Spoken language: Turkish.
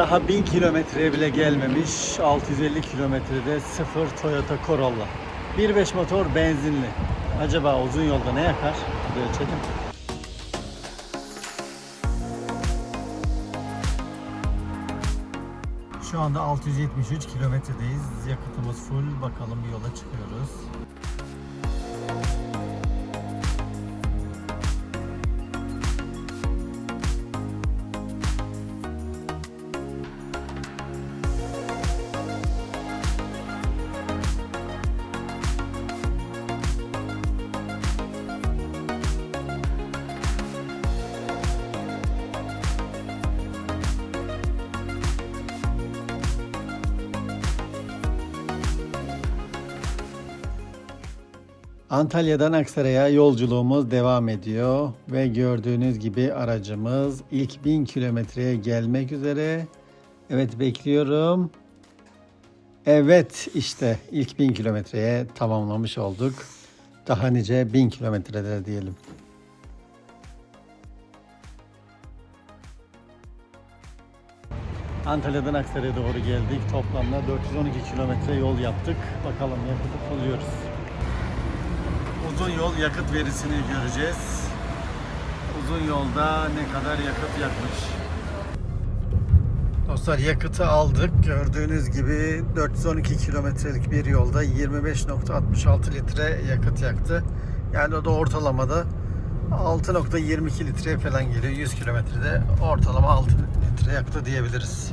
Daha 1000 kilometreye bile gelmemiş. 650 kilometrede sıfır Toyota Corolla. 1.5 motor benzinli. Acaba uzun yolda ne yakar? Hadi ölçelim. Şu anda 673 kilometredeyiz. Yakıtımız full. Bakalım yola çıkıyoruz. Antalya'dan Aksaray'a yolculuğumuz devam ediyor ve gördüğünüz gibi aracımız ilk 1000 kilometreye gelmek üzere. Evet bekliyorum. Evet işte ilk 1000 kilometreye tamamlamış olduk. Daha nice 1000 kilometreler diyelim. Antalya'dan Aksaray'a doğru geldik. Toplamda 412 kilometre yol yaptık. Bakalım yakıtı buluyoruz. Uzun yol yakıt verisini göreceğiz. Uzun yolda ne kadar yakıt yakmış. Dostlar yakıtı aldık. Gördüğünüz gibi 412 kilometrelik bir yolda 25.66 litre yakıt yaktı. Yani o da ortalamada 6.22 litre falan geliyor. 100 kilometrede ortalama 6 litre yaktı diyebiliriz.